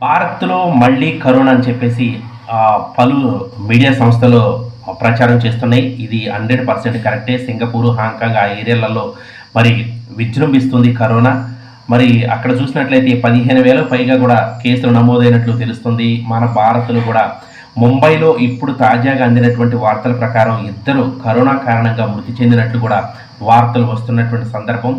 భారత్లో మళ్ళీ కరోనా అని చెప్పేసి పలు మీడియా సంస్థలు ప్రచారం చేస్తున్నాయి. ఇది హండ్రెడ్ పర్సెంట్ కరెక్టే. సింగపూర్ హాంకాంగ్ ఆ ఏరియాలలో మరి విజృంభిస్తుంది కరోనా. మరి అక్కడ చూసినట్లయితే పదిహేను వేల పైగా కూడా కేసులు నమోదైనట్లు తెలుస్తుంది. మన భారత్లో కూడా ముంబైలో ఇప్పుడు తాజాగా అందినటువంటి వార్తల ప్రకారం ఇద్దరు కరోనా కారణంగా మృతి చెందినట్లు కూడా వార్తలు వస్తున్నటువంటి సందర్భం.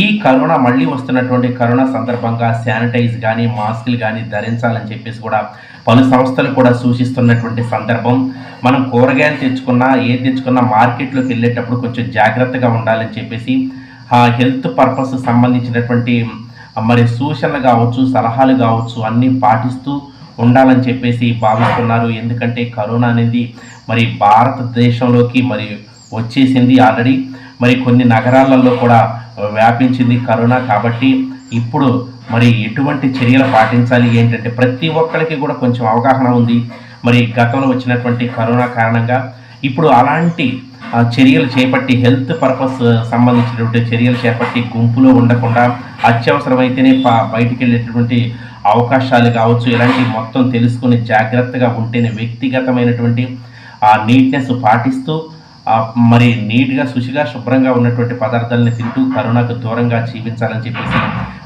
ఈ కరోనా మళ్ళీ వస్తున్నటువంటి కరోనా సందర్భంగా శానిటైజ్ కానీ మాస్కులు కానీ ధరించాలని చెప్పేసి కూడా పలు సంస్థలు కూడా సూచిస్తున్నటువంటి సందర్భం. మనం కూరగాయలు తెచ్చుకున్నా ఏది తెచ్చుకున్నా మార్కెట్లోకి వెళ్ళేటప్పుడు కొంచెం జాగ్రత్తగా ఉండాలని చెప్పేసి ఆ హెల్త్ పర్పస్ సంబంధించినటువంటి మరి సూచనలు కావచ్చు సలహాలు కావచ్చు అన్నీ పాటిస్తూ ఉండాలని చెప్పేసి భావిస్తున్నారు. ఎందుకంటే కరోనా అనేది మరి భారతదేశంలోకి మరి వచ్చేసింది ఆల్రెడీ. మరి కొన్ని నగరాలలో కూడా వ్యాపించింది కరోనా కాబట్టి ఇప్పుడు మరి ఎటువంటి చర్యలు పాటించాలి? ఏంటంటే ప్రతి ఒక్కరికి కూడా కొంచెం అవగాహన ఉంది. మరి గతంలో వచ్చినటువంటి కరోనా కారణంగా ఇప్పుడు అలాంటి చర్యలు చేపట్టి హెల్త్ పర్పస్ సంబంధించినటువంటి చర్యలు చేపట్టి గుంపులో ఉండకుండా అత్యవసరమైతేనే బయటికి వెళ్ళేటటువంటి అవకాశాలు కావచ్చు ఇలాంటివి మొత్తం తెలుసుకుని జాగ్రత్తగా ఉంటేనే వ్యక్తిగతమైనటువంటి ఆ నీట్నెస్ పాటిస్తూ మరి నీట్గా శుచిగా శుభ్రంగా ఉన్నటువంటి పదార్థాలని తింటూ కరోనాకు దూరంగా జీవించాలని చెప్పేసి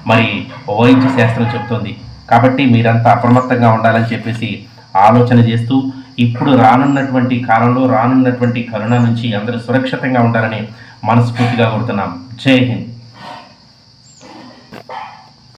మరి వైద్య శాస్త్రం చెప్తోంది. కాబట్టి మీరంతా అప్రమత్తంగా ఉండాలని చెప్పేసి ఆలోచన చేస్తూ ఇప్పుడు రానున్నటువంటి కాలంలో రానున్నటువంటి కరోనా నుంచి అందరూ సురక్షితంగా ఉండాలని మనస్ఫూర్తిగా కోరుతున్నాం. జై హింద్.